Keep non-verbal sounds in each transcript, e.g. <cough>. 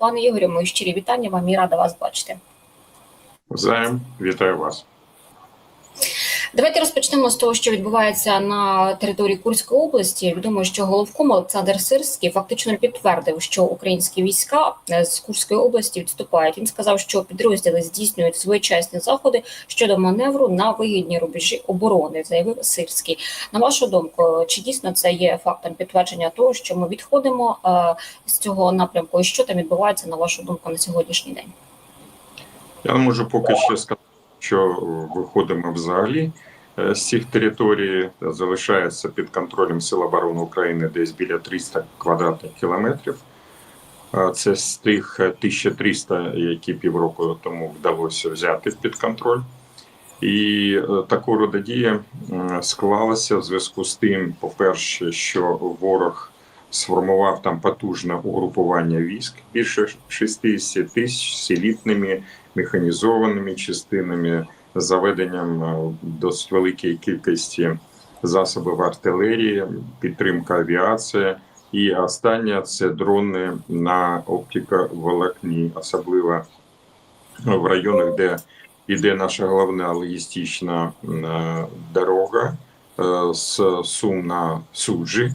Пане Ігорю, мої щирі вітання вам і рада вас бачити. Взаєм, вітаю вас. Давайте розпочнемо з того, що відбувається на території Курської області. Відомо, що головком Олександр Сирський фактично підтвердив, що українські війська е, з Курської області відступають. Він сказав, що підрозділи здійснюють своєчасні заходи щодо маневру на вигідні рубежі оборони, заявив Сирський. На вашу думку, чи дійсно це є фактом підтвердження того, що ми відходимо е, з цього напрямку, і що там відбувається на вашу думку на сьогоднішній день? Я не можу поки ще сказати, що виходимо взагалі е, з цих територій. Залишається під контролем Сил оборони України десь біля 300 квадратних кілометрів. Е, Це з тих 1300, які півроку тому вдалося взяти під контроль. І е, таку роду дія склалася в зв'язку з тим, по-перше, що ворог сформував там потужне угрупування військ більше 60 тисяч з елітними механізованими частинами, заведенням е, досить великої кількості засобів артилерії, підтримка авіації. І останнє це дрони на оптиковолокні, особливо в районах, де йде наша головна логістична е, дорога е, з Сум на Суджі.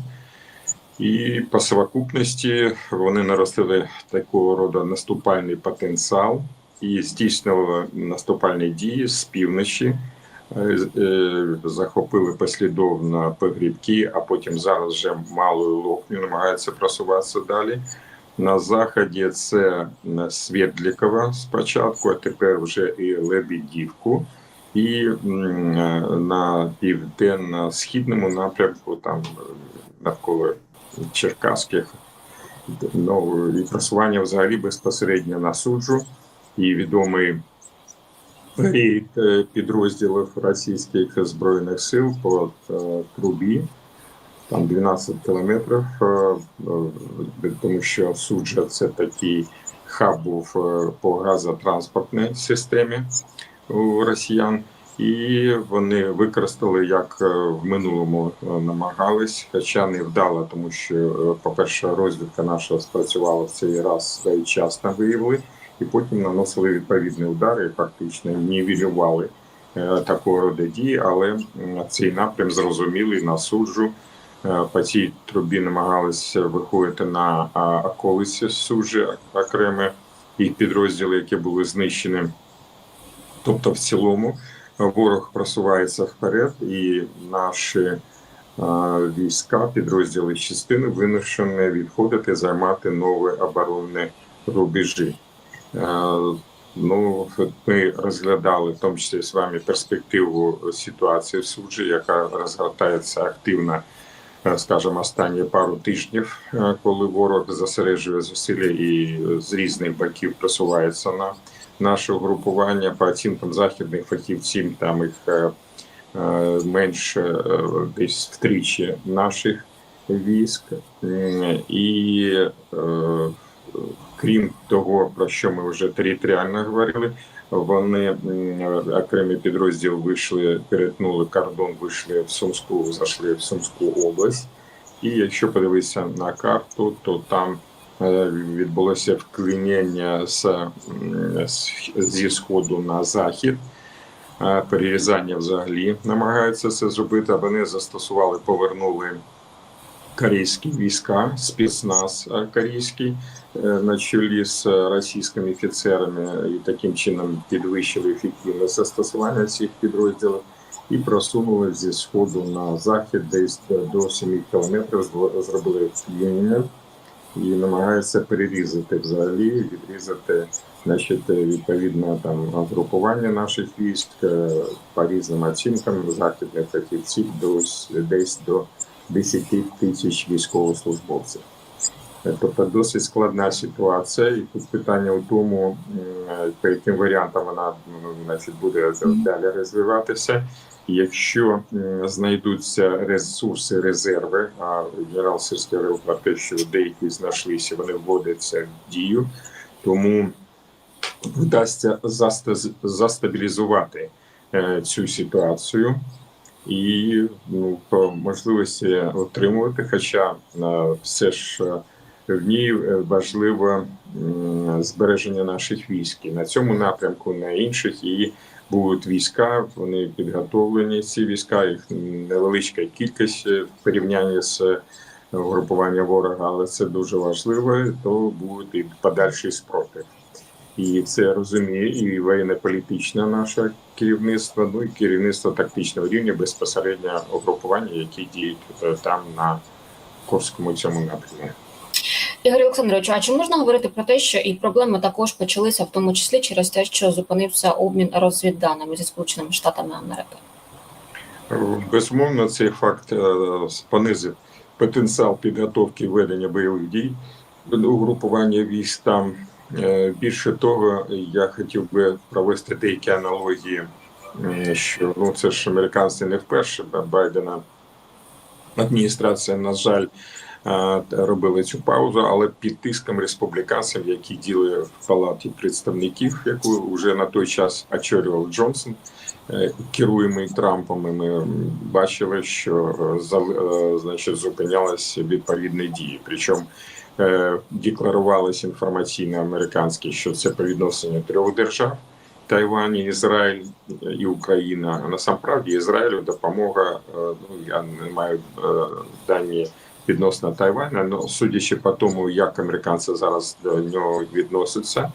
І по совокупності вони наростили такого роду наступальний потенціал і здійснювали наступальні дії з півночі, Е, е, захопили послідовно погрібки, а потім зараз вже малою локню намагаються просуватися далі. На заході це Свєтлікова спочатку, а тепер вже і Лебідівку. І е, на південно-східному напрямку, там навколо Черкаських, ну, і просування взагалі безпосередньо на суджу. І відомий рейд е, підрозділів російських збройних сил по е, трубі. Там 12 кілометрів, е, тому що суджа це такий хаб був по газотранспортній системі у росіян. І вони використали, як е, в минулому е, намагались, хоча не вдало, тому що, е, по-перше, розвідка наша спрацювала в цей раз своєчасно виявили, і потім наносили відповідні удари, фактично нівелювали такого роду дії, але цей напрям зрозумілий на суджу. По цій трубі намагалися виходити на околиці суджі окремі їх підрозділи, які були знищені. Тобто, в цілому ворог просувається вперед, і наші е, війська, підрозділи частини вимушені відходити, займати нові оборонні рубежі. Е, Ну, ми розглядали в тому числі з вами перспективу ситуації в суджі, яка розгортається активно, е, скажімо, останні пару тижнів, коли ворог зосереджує зусилля і з різних боків просувається на наше угрупування. По оцінкам західних фахівців, там їх е, е, менше е, десь втричі наших військ. І крім того, про що ми вже територіально говорили, вони окремі підрозділи вийшли, перетнули кордон, вийшли в Сумську, зайшли в Сумську область. І якщо подивитися на карту, то там відбулося вклинення з, зі сходу на захід. Е, Перерізання взагалі намагаються це зробити. а Вони застосували, повернули корейські війська, спецназ е, корейський е, на чолі з російськими офіцерами, і таким чином підвищили ефективність застосування цих підрозділів і просунули зі сходу на захід, десь до 7 кілометрів зро- зробили вклінення і намагаються перерізати взагалі, відрізати значить, відповідно там групування наших військ е, по різним оцінкам західних фахівців до десь до 10 тисяч військовослужбовців. Е, Тобто досить складна ситуація, і тут питання у тому, по яким варіантам вона значить, буде далі розвиватися. Якщо знайдуться ресурси, резерви, а генерал говорив про те, що деякі знайшлися, вони вводяться в дію, тому вдасться заста- застабілізувати е, цю ситуацію і ну, по можливості отримувати. Хоча е, все ж е, в ній е, важливо збереження наших військ. На цьому напрямку, на інших і будуть війська. Вони підготовлені. Ці війська, їх невеличка кількість е, в порівнянні з е, угрупуванням ворога, але це дуже важливо. То буде і подальший спротив. І це розуміє і воєнно-політичне наше керівництво, ну і керівництво тактичного рівня безпосередньо угрупування, які діють е, там на Курському цьому напрямі. Ігор Олександрович, а чи можна говорити про те, що і проблеми також почалися, в тому числі через те, що зупинився обмін розвідданими зі Сполученими Штатами Америки? Безумовно, цей факт е, понизив потенціал підготовки ведення бойових дій угрупування військ там. Е, Більше того, я хотів би провести деякі аналогії, е, що ну це ж американці не вперше Байдена адміністрація, на жаль, робили цю паузу, але під тиском республіканців, які діли в палаті представників, яку вже на той час очолював Джонсон, е, керуємий Трампом, і ми бачили, що е, е, значить зупинялися відповідні дії. Причому е, декларувалися інформаційно американські, що це по відношенню трьох держав. Тайвань, Ізраїль і Україна. Насамправді Ізраїлю допомога. е, Ну я не маю е, дані відносно Тайваня, але судячи по тому, як американці зараз до нього відносяться,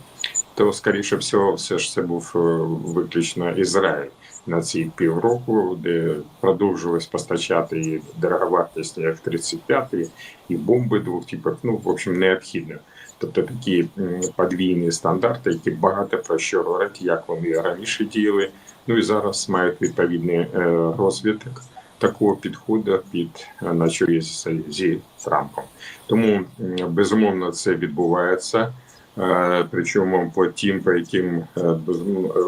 то скоріше всього, все ж це був е, виключно Ізраїль на ці півроку, де продовжувалось постачати і дороговартісні F-35, і бомби двох типів. Ну в общем, необхідно. Тобто такі подвійні стандарти, які багато про що говорять, як вони раніше діяли. Ну і зараз мають відповідний е, розвиток такого підходу під е, на чолі зі Трампом. Тому безумовно це відбувається. Е, Причому по тим, по яким е,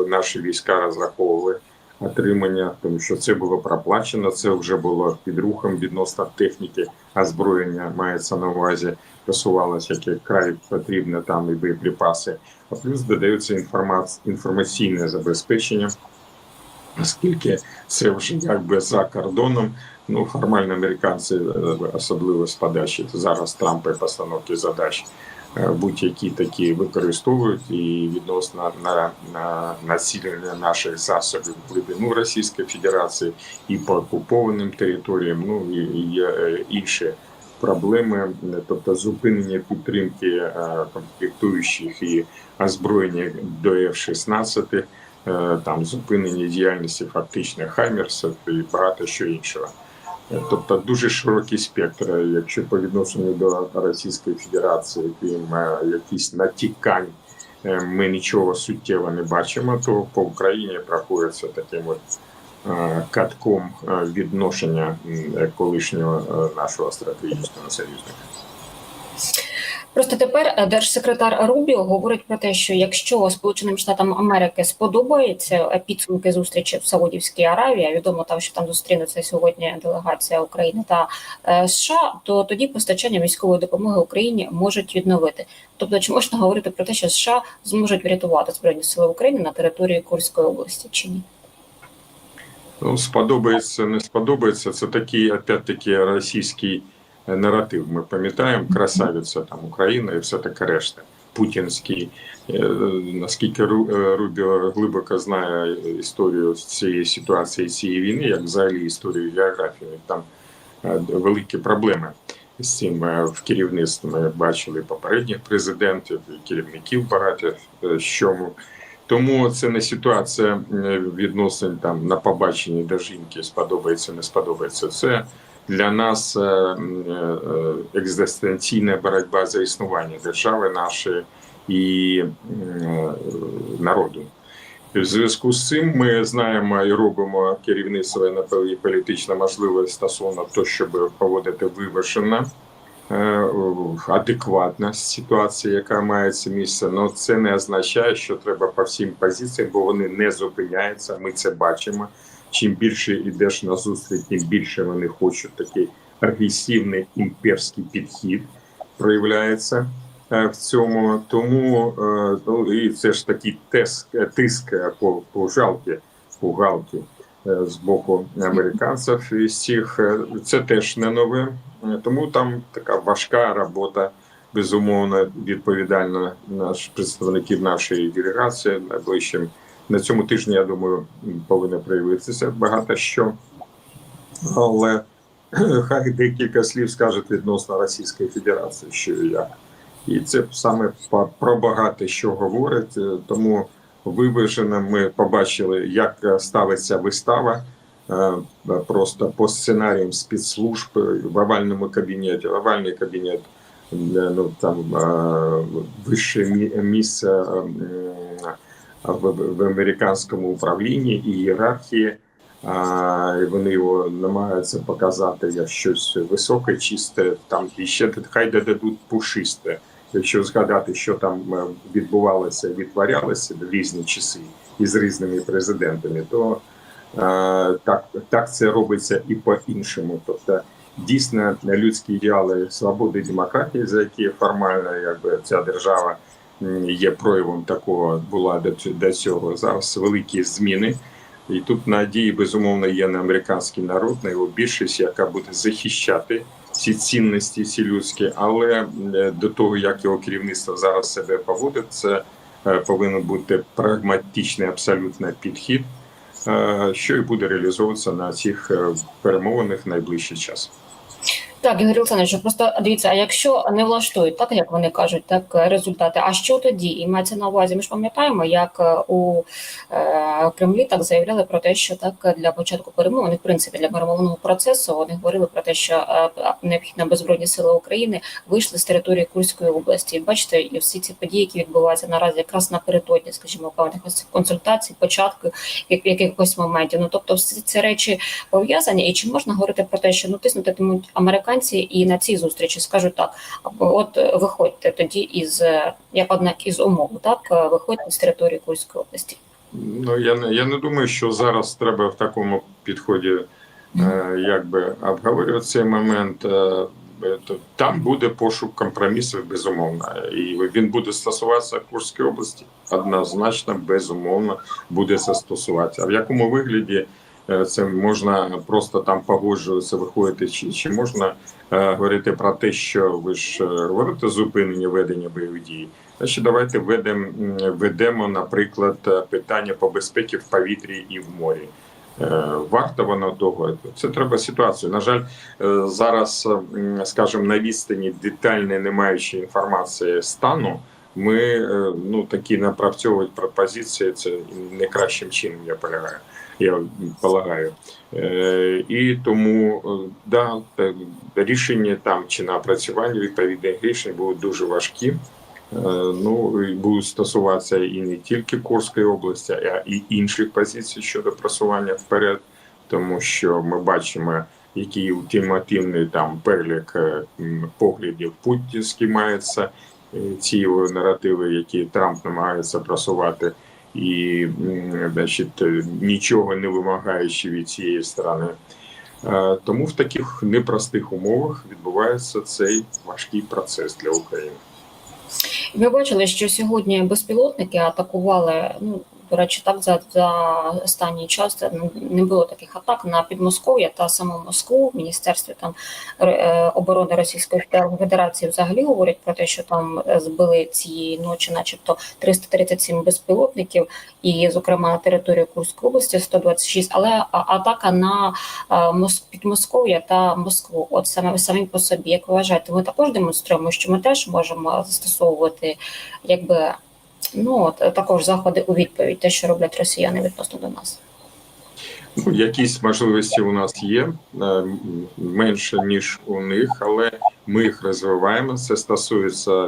наші війська розраховували отримання, тому що це було проплачено. Це вже було під рухом відносно техніки, озброєння мається на увазі просувалося, яке край потрібно там і боєприпаси. А плюс інформац... інформаційне забезпечення, оскільки це вже якби за кордоном. Ну, формально американці, е, особливо з подачі зараз Трампа постановки задач, е, будь-які такі використовують і відносно на, на націлення наших засобів в глибину Російської Федерації і по окупованим територіям, ну і, є е, інші проблеми, тобто зупинення підтримки комплектуючих і озброєння до F-16, е, там зупинення діяльності фактично Хаймерсів і багато що іншого. Е, Тобто дуже широкий спектр. Якщо по відношенню до Російської Федерації, крім е, якісь натікань, е, ми нічого суттєво не бачимо, то по Україні проходиться таким от е, катком е, відношення колишнього е, нашого стратегічного союзника. Просто тепер е, держсекретар Рубіо говорить про те, що якщо Сполученим Штатам Америки сподобаються е, підсумки зустрічі в Саудівській Аравії, відомо там, що там зустрінуться сьогодні делегація України та е, США, то тоді постачання військової допомоги Україні можуть відновити. Тобто, чи можна говорити про те, що США зможуть врятувати збройні сили України на території Курської області, чи ні? Ну, сподобається, не сподобається. Це такий, опять-таки, російський наратив. Ми пам'ятаємо, красавиця там Україна і все таке решта. Путінський, Е, наскільки е, Рубіо глибоко знає історію цієї ситуації, цієї війни, як взагалі історію географії, там е, великі проблеми з цим в керівництві. Ми бачили попередніх президентів, і керівників багато е, що тому це не ситуація відносин там на побаченні до жінки сподобається, не сподобається. Це для нас е, е, е, екзистенційна боротьба за існування держави нашої і народу. В зв'язку з цим ми знаємо і робимо керівництво і політично можливе стосовно того, щоб поводити виважено е, адекватна ситуація, яка мається місце. але це не означає, що треба по всім позиціям, бо вони не зупиняються. Ми це бачимо. Чим більше йдеш на зустріч, тим більше вони хочуть такий агресивний імперський підхід проявляється е, в цьому. Тому е, ну, і це ж такий тиск, тиск е, по, по жалки, по галки е, з боку американців цих. Е, Це теж не нове. Е, Тому там така важка робота безумовно відповідально наш представників нашої делегації найближчим на цьому тижні. Я думаю, повинно проявитися багато що, але <clears throat> хай декілька слів скажуть відносно Російської Федерації, що і як. І це саме про багато що говорить. Тому виважено ми побачили, як ставиться вистава. е, Просто по сценаріям спецслужб в овальному кабінеті. Овальний кабінет е, ну там е, вище місце в, американському управлінні і ієрархії. І вони його намагаються показати як щось високе, чисте, там і ще хай додадуть пушисте. Якщо згадати, що там е, відбувалося, відтворялося в різні часи із різними президентами, то е, так, так це робиться і по-іншому. Тобто, дійсно людські ідеали свободи і демократії, за які формально якби ця держава є проявом такого була до, цього. Зараз великі зміни. І тут надії безумовно є на американський народ, на його більшість, яка буде захищати ці цінності, ці людські, але е, до того, як його керівництво зараз себе поводить, це е, повинен бути прагматичний абсолютно підхід, е, що і буде реалізовуватися на цих перемовинах найближчий час. Так, Ігор Олександрович, просто дивіться, а якщо не влаштують, так як вони кажуть, так результати, а що тоді? І мається на увазі, ми ж пам'ятаємо, як е, у е, Кремлі так заявляли про те, що так для початку перемовин, в принципі, для перемовного процесу вони говорили про те, що е, необхідно беззбройні сили України вийшли з території Курської області. Бачите, і всі ці події, які відбуваються наразі, якраз напередодні, скажімо, певних консультацій, початку як- якихось моментів. Ну тобто, всі ці речі пов'язані, і чи можна говорити про те, що ну тиснутимуть американці і на цій зустрічі скажуть так, от е, виходьте тоді із е, як однак із умов, так е, виходьте з території Курської області. Ну я не я не думаю, що зараз треба в такому підході е, якби обговорювати цей момент. Е, то Там буде пошук компромісів, безумовно, і він буде стосуватися Курської області. Однозначно, безумовно, буде це стосуватися. А в якому вигляді це можна просто там погоджуватися, виходити, чи, чи можна е, говорити про те, що ви ж е, говорите зупинення ведення бойових дій? Значить, давайте ведемо, ведемо, наприклад, е, питання по безпеці в повітрі і в морі. Е, Варто воно того. Це треба ситуацію. На жаль, е, зараз, скажімо, на відстані детальної, не маючи інформації стану, ми е, ну такі напрацьовувати пропозиції. Це не кращим чином, я полягаю. Я полагаю. Е, і тому е, да, рішення там чи напрацювання відповідних рішень будуть дуже важкі. Е, Ну і будуть стосуватися і не тільки Курської області, а і інших позицій щодо просування вперед, тому що ми бачимо, який ультимативний там перелік е, поглядів путінський мається е, ці наративи, які Трамп намагається просувати, і значить, е, нічого не вимагаючи від цієї сторони. Е, Тому в таких непростих умовах відбувається цей важкий процес для України. Ми бачили, що сьогодні безпілотники атакували. Ну до речі, так за, за останній час це ну, не було таких атак на Підмосков'я та саму Москву. В міністерстві там е, оборони Російської Федерації взагалі говорять про те, що там е, збили цієї ночі, начебто 337 безпілотників, і, зокрема, на території Курської області 126, але атака на е, Підмосков'я та Москву. От саме самі по собі, як ви вважаєте, ми також демонструємо, що ми теж можемо застосовувати якби ну от також заходи у відповідь, те, що роблять росіяни відносно до нас. Ну, якісь можливості у нас є е, менше ніж у них, але ми їх розвиваємо. Це стосується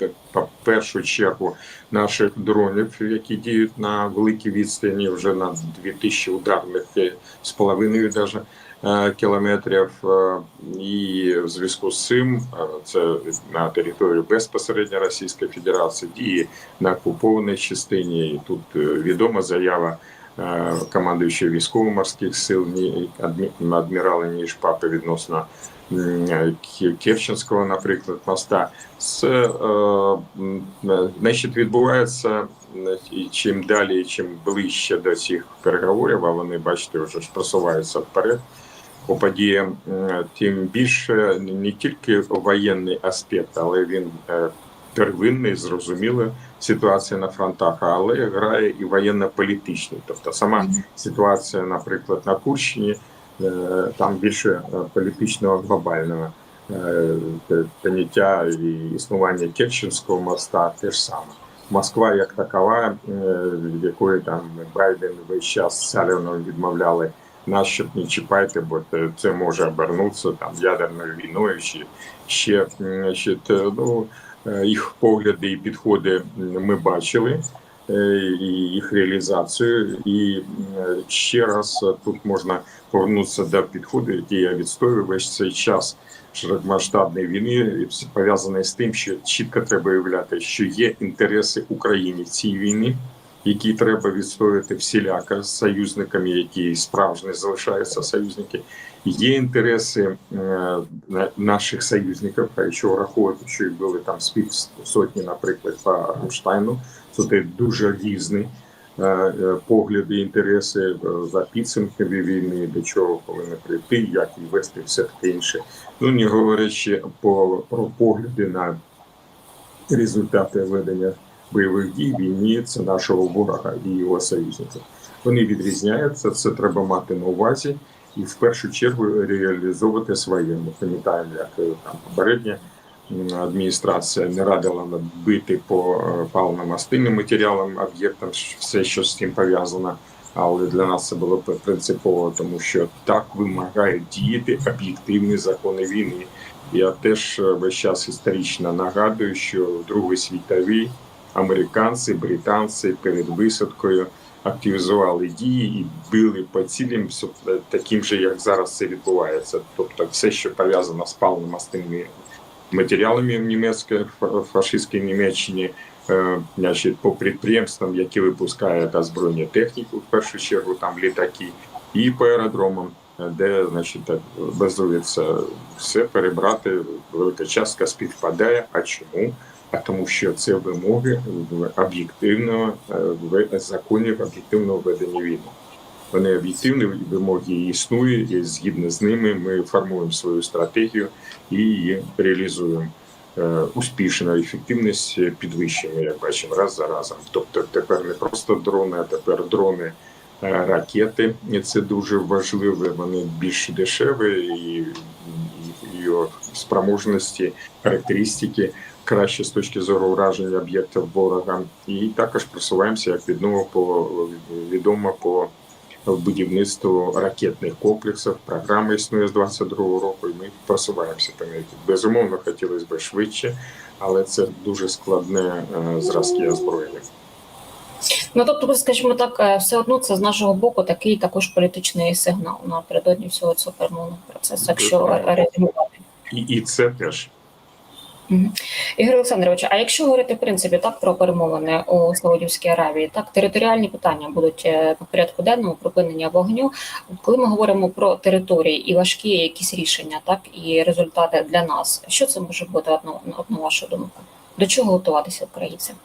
е, по першу чергу наших дронів, які діють на великій відстані, вже на 2000 ударних е, з половиною е, кілометрів. Е, І в зв'язку з цим е, це на території безпосередньо Російської Федерації діє на окупованій частині. І тут е, відома заява е, командуючого військово-морських сил адмірала Ніжпапи відносно Керченського, наприклад, моста. Це значить відбувається і чим далі, чим ближче до цих переговорів, а вони бачите, вже ж просуваються вперед. по подіям, е, тим більше не тільки воєнний аспект, але він е, первинний, зрозуміло, ситуація на фронтах, але грає і воєнно-політичний. Тобто сама ситуація, наприклад, на Курщині, там більше е, політичного глобального е, поняття і існування Керченського моста теж саме. Москва як такова, е, від якої там Байден весь час Салівну відмовляли, нас щоб не чіпайте, бо це- може обернутися там ядерною війною. Ще м, значить, е, ну е, їх погляди і підходи ми бачили. Е, І їх реалізацію, і е, ще раз е, тут можна повернутися до підходу, який я відстоюю весь цей час широкомасштабної війни, і все пов'язане з тим, що чітко треба уявляти, що є інтереси України в цій війні, які треба відстояти всіляко з союзниками, які справжні залишаються союзники. Є інтереси е, наших союзників, якщо враховувати, що їх були там з півсотні, наприклад, по Рамштайну, це дуже різні е, е, погляди, інтереси е, за підсумками війни, до чого повинні прийти, як її вести, все таке інше. Ну не говорячи по про погляди на результати ведення бойових дій війні, це нашого ворога і його союзників. Вони відрізняються, це треба мати на увазі і в першу чергу реалізовувати своє. Ми пам'ятаємо, як там попередня м, адміністрація не радила бити по е, паливно-мастильним матеріалам, об'єктам, все, що з цим пов'язано. Але для нас це було принципово, тому що так вимагають діяти об'єктивні закони війни. Я теж е, весь час історично нагадую, що в Другій світовій американці, британці перед висадкою активізували дії і били по цілям таким же, як зараз це відбувається. Тобто, все, що пов'язано з паливно-мастильними матеріалами в німецькій фа- фашистській Німеччині, е, значить, по підприємствам, які випускають озброєння техніку, в першу чергу там літаки, і по аеродромам, е, де значить, базується все перебрати. Велика частка співпадає. А чому? А тому, що це вимоги в- об'єктивного е, законів об'єктивного ведення війни. Вони об'єктивні вимоги існують, і згідно з ними ми формуємо свою стратегію і її реалізуємо е, успішно, ефективність підвищуємо, як бачимо, раз за разом. Тобто тепер не просто дрони, а тепер дрони. е, Ракети, це дуже важливо. Вони більш дешеві і, його спроможності, характеристики краще з точки зору враження об'єктів ворога. І також просуваємося, як відомо по відомо по будівництву ракетних комплексів. Програма існує з 22-го року, і ми просуваємося по неї. Безумовно, хотілося б швидше, але це дуже складне е, зразки озброєння. Ну тобто, скажімо так, е, все одно це з нашого боку такий також політичний сигнал напередодні всього цього перемовного процесу, якщо резюмувати. І, і це теж. Ігор Олександрович, а якщо говорити в принципі так про перемовини у Саудівській Аравії, так територіальні питання будуть е, по порядку денному припинення вогню. Коли ми говоримо про території і важкі якісь рішення, так і результати для нас, що це може бути одно, одна ваша думка? До чого готуватися українцям?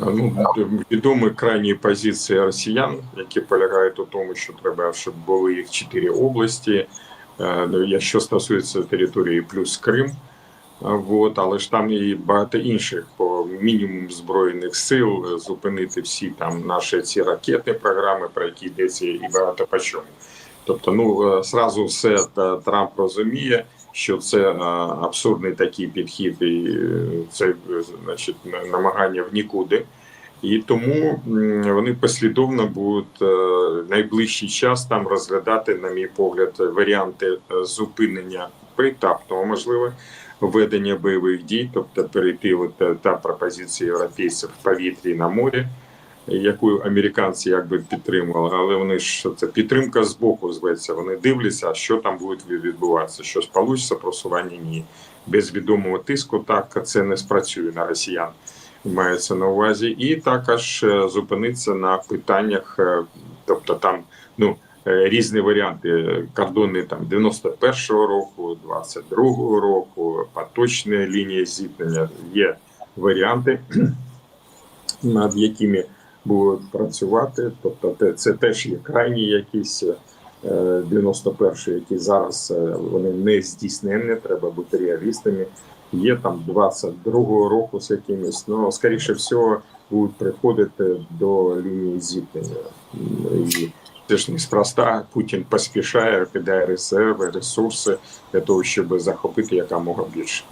Ну, відомі крайні позиції росіян, які полягають у тому, що треба, щоб були їх чотири області. Е, ну, Якщо стосується території плюс Крим, вот, але ж там і багато інших по мінімум збройних сил е, зупинити всі там наші ці ракетні програми, про які йдеться, і багато по чому. Тобто, ну е, зразу все та Трамп розуміє, що це е, абсурдний такий підхід, і е, це е, значить намагання в нікуди. І тому вони послідовно будуть е, найближчий час там розглядати, на мій погляд, варіанти е, зупинення поетапного, можливо, ведення бойових дій, тобто перейти от та пропозиція європейців в повітрі на морі, яку американці якби підтримували, але вони ж це підтримка з боку зветься. Вони дивляться, що там буде відбуватися. Щось получиться, просування ні. Без відомого тиску так це не спрацює на росіян. Мається на увазі, і також е, зупиниться на питаннях, е, тобто там ну різні варіанти кордони там 91-го року, 22-го року, поточні лінії зіткнення. Є варіанти, <clears throat> над якими будуть працювати. Тобто, це теж є крайні якісь е, е, 91-ї, які зараз е, вони не здійсненні, треба бути реалістами. Є там 22-го року з якимось, але скоріше всього будуть приходити до лінії зіткнення. Це ж неспроста. Путін поспішає, кидає резерви, ресурси для того, щоб захопити якомога більше.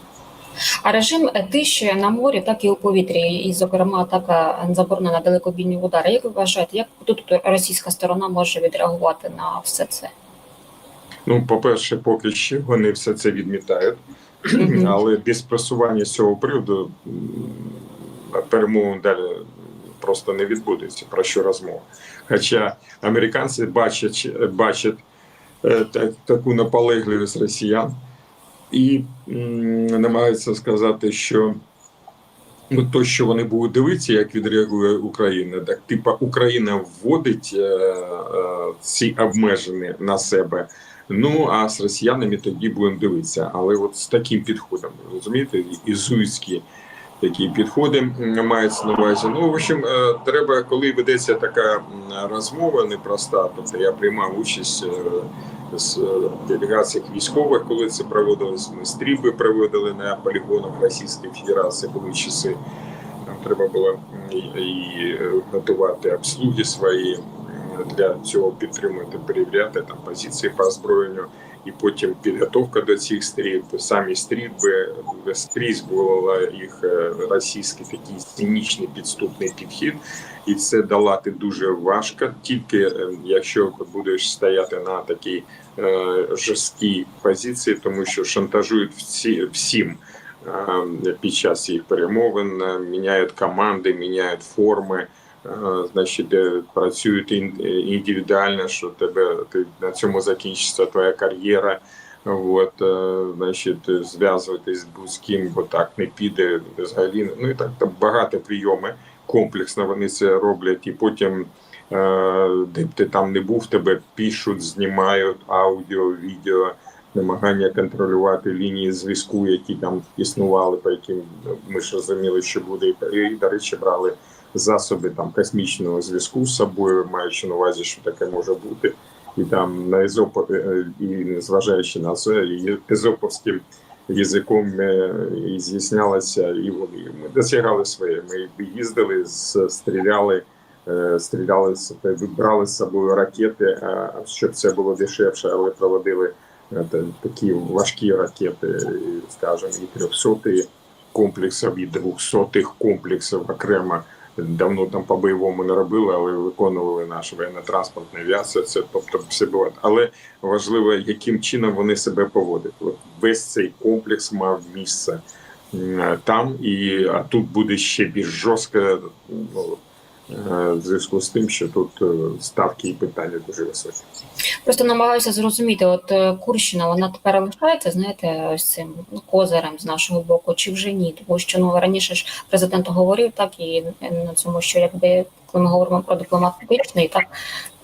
А режим тиші на морі, так і у повітрі, і, зокрема, така заборона на далекобійні удари. Як ви вважаєте, як тут російська сторона може відреагувати на все це? Ну, по-перше, поки що вони все це відмітають, але без просування з цього приводу перемовин далі просто не відбудеться. Про що розмова? Хоча американці бачать, бачать е, так, таку наполегливість росіян і намагаються сказати, що ну, то, що вони будуть дивитися, як відреагує Україна, так типа Україна вводить е, е, ці обмеження на себе. Ну а з росіянами тоді будемо дивитися. Але от з таким підходом, розумієте, ізуїцькі такі підходи мається на увазі. Ну, в общем, е, треба, коли ведеться така розмова непроста, тобто я приймав участь е, з е, делегаціях військових, коли це проводилось. Ми стрільби проводили на полігонах Російської Федерації, були часи. Нам треба було і, готувати обслуги свої для цього підтримувати, перевіряти там позиції по озброєнню, і потім підготовка до цих стрільб, самі стрільби скрізь була їх е, російський такий цинічний підступний підхід, і це долати дуже важко, тільки е, якщо будеш стояти на такій е, жорсткій позиції, тому що шантажують всі всім. е, Під час їх перемовин е, міняють команди, міняють форми, е, значить, працюють індивідуально, що тебе ти на цьому закінчиться твоя кар'єра. От, е, значить, зв'язуватись з ким, бо так не піде взагалі. Ну і так там багато прийоми комплексно вони це роблять, і потім, е, де б ти там не був, тебе пишуть, знімають аудіо, відео, намагання контролювати лінії зв'язку, які там існували, по яким ми ж розуміли, що буде, і, до речі, брали засоби там космічного зв'язку з собою, маючи на увазі, що таке може бути. І там на езоп, е, і зважаючи на це, езоповським язиком е, і з'яснялося, і вони ми досягали своє. Ми їздили, стріляли, е, стріляли вибрали з собою ракети, щоб це було дешевше, але проводили е, такі важкі ракети, скажімо, і 300 комплексів, і 200 комплексів окремо. Давно там по бойовому не робили, але виконували наша воєнно-транспортна авіація. Це тобто все було. Але важливо, яким чином вони себе поводять. Весь цей комплекс мав місце там, і а тут буде ще більш жорстко. Ну, е, в зв'язку з тим, що тут е, ставки і питання дуже високі. Просто намагаюся зрозуміти, от е, Курщина, вона тепер лишається, знаєте, ось цим козирем з нашого боку, чи вже ні? Тому що ну раніше ж президент говорив так і на цьому, що якби коли ми говоримо про дипломатичний так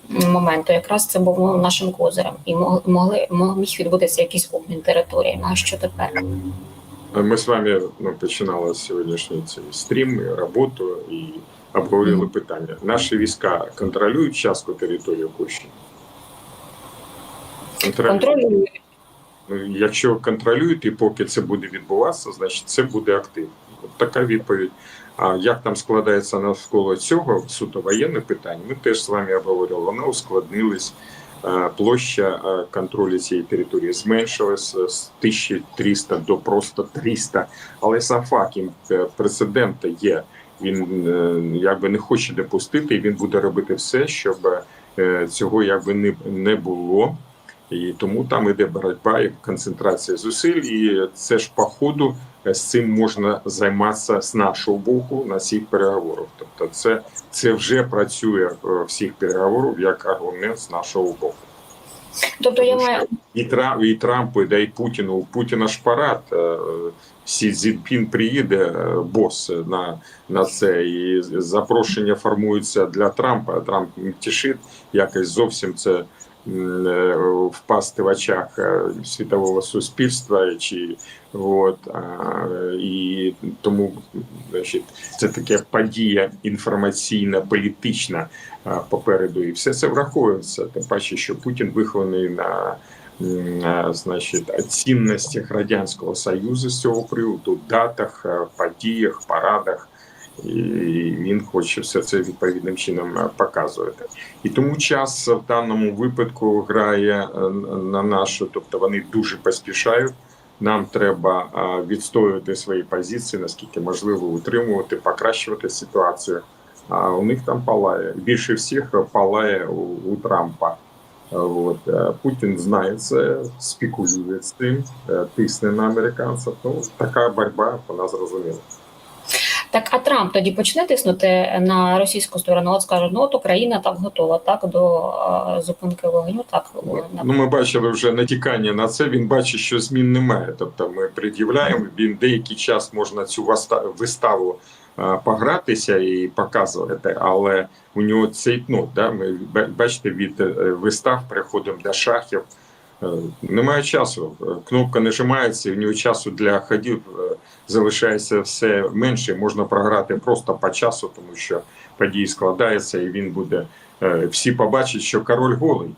момент, то якраз це був нашим козирем, і мог- могли мог- міг відбутися якийсь обмін територіями. А що тепер? Ми з вами ну, починали сьогоднішній цей стрім, роботу і обговорили питання. Наші війська контролюють частку території Курщини? Контролюють. Якщо контролюють, і поки це буде відбуватися, значить це буде активно. От така відповідь. А як там складається навколо цього суто воєнне питання, ми теж з вами обговорювали. Воно ускладнилось. Е, Площа е, контролю цієї території зменшилася з 1300 до просто 300. Але сам факт їм, е, прецедент є. Він е, якби не хоче допустити, і він буде робити все, щоб е, цього якби не було. І тому там іде боротьба і концентрація зусиль, і це ж по ходу е, з цим можна займатися з нашого боку на всіх переговорах. Тобто, це, це вже працює е, всіх переговорів як аргумент з нашого боку. Тобто я маю І Трамп, і Трампу, да і Путіну. У Путіна ж парад. е, Сі Цзіньпін приїде, бос на, на це, і запрошення формується для Трампа. Трамп тішить якось зовсім це впасти в очах е, світового суспільства, чи от і тому значить, це таке подія інформаційна, політична попереду, і все це враховується. Тим паче, що Путін вихований на значить цінностях радянського союзу з цього приводу, датах, подіях, парадах. І він хоче все це відповідним чином е, показувати. І тому час в даному випадку грає е, на нашу, тобто вони дуже поспішають. Нам треба е, відстоювати свої позиції, наскільки можливо утримувати, покращувати ситуацію. А у них там палає більше всіх палає у, у Трампа. От Путін знає це, спекулює з цим, е, тисне на американців. Ну така боротьба, вона зрозуміла. Так, а Трамп тоді почне тиснути на російську сторону. От скаже, ну от Україна так готова, так до зупинки вогню. Так Ну, ми бачили вже натякання на це. Він бачить, що змін немає. Тобто, ми пред'являємо. Він деякий час можна цю виста- виставу погратися і показувати, але у нього цей ну, да, ми ба- бачите, від е, вистав переходимо до шахів. Е, Немає часу. Е, Кнопка нажимається, в нього часу для ходів е, залишається все менше. Можна програти просто по часу, тому що події складаються, і він буде всі побачать, що король голий.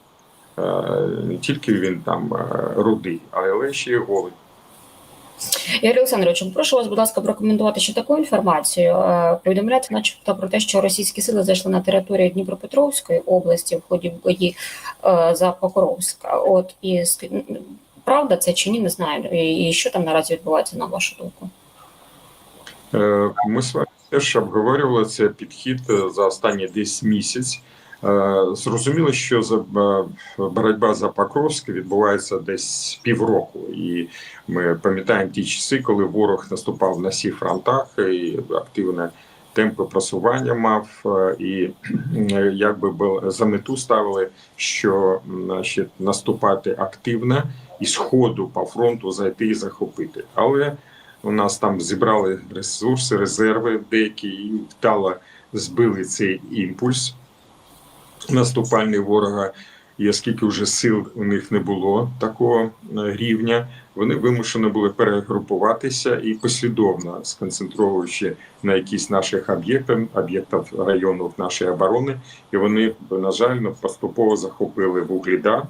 Не тільки він там рудий, але ще й голий. Ігор Олександрович, прошу вас, будь ласка, прокоментувати ще таку інформацію. Е, Повідомляється, начебто, про те, що російські сили зайшли на територію Дніпропетровської області в ході бої е, за Покровська. От і правда це чи ні, не знаю. І, що там наразі відбувається на вашу думку? Е, Ми з вами теж обговорювали цей підхід за останній десь місяць. Е, Зрозуміло, що за е, боротьба за Покровськ відбувається десь півроку, і ми пам'ятаємо ті часи, коли ворог наступав на всіх фронтах і активне темпи просування мав, е, і якби за мету ставили, що значить, наступати активно і з ходу по фронту зайти і захопити. Але у нас там зібрали ресурси, резерви деякі і вдало збили цей імпульс наступальний ворога. І оскільки вже сил у них не було такого е, рівня, вони вимушені були перегрупуватися і послідовно сконцентровуючи на якісь наших об'єктах, об'єктах району нашої оборони, і вони, на жаль, ну, поступово захопили Вугледар,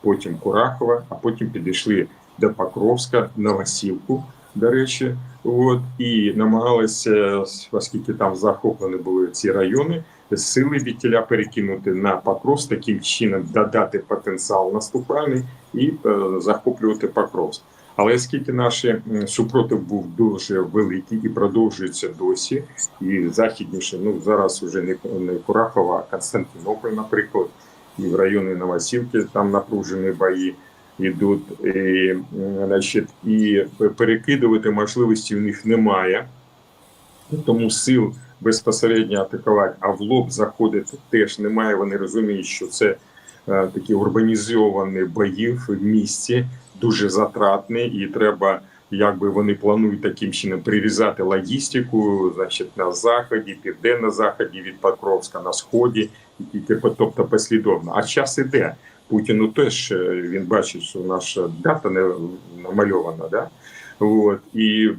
потім Курахова, а потім підійшли до Покровська, Новосілку, до речі, от і намагалися, оскільки там захоплені були ці райони, сили відтіля перекинути на Покровськ, таким чином додати потенціал наступальний і е, захоплювати Покровськ. Але оскільки наш супротив був дуже великий і продовжується досі, і західніше, ну зараз вже не, не Курахова, а Константинополь, наприклад, і в районі Новосілки там напружені бої йдуть, і, значить, і перекидувати можливості в них немає, тому сил безпосередньо атакувати, а в лоб заходити теж немає. Вони розуміють, що це е, такі урбанізовані бої в місті, дуже затратні, і треба, якби вони планують таким чином прирізати логістику, значить, на заході, південно-заході від Покровська, на сході, і тільки тобто послідовно. А час іде. Путіну теж е, він бачить, що наша дата не намальована, да? От і,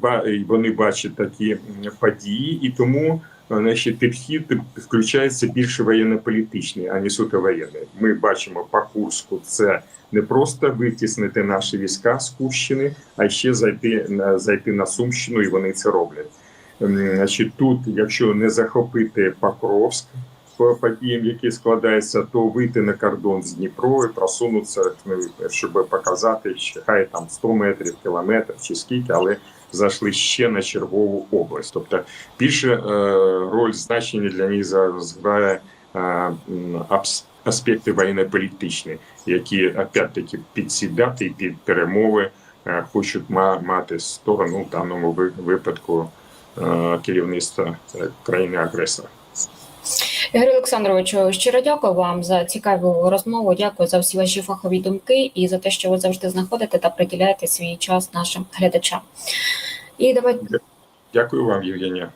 вони бачать такі події, і тому е, значить, підхід включається більше воєнно-політичний, а не суто воєнний. Ми бачимо по Курську це не просто витіснити наші війська з Курщини, а ще зайти на зайти на Сумщину, і вони це роблять. Значить, тут, якщо не захопити Покровськ по подіям, які складаються, то вийти на кордон з Дніпро і просунутися, ну, щоб показати, хай там 100 метрів, кілометр чи скільки, але зайшли ще на чергову область. Тобто більше е, роль значення для них зараз грає е, аспекти воєнно-політичні, які опять-таки під ці дати і під перемови е, хочуть ма- мати сторону в даному ви- випадку е, керівництва країни-агресора. Ігор Олександровичу, щиро дякую вам за цікаву розмову. Дякую за всі ваші фахові думки і за те, що ви завжди знаходите та приділяєте свій час нашим глядачам. І давайте Дякую вам, Євгенія.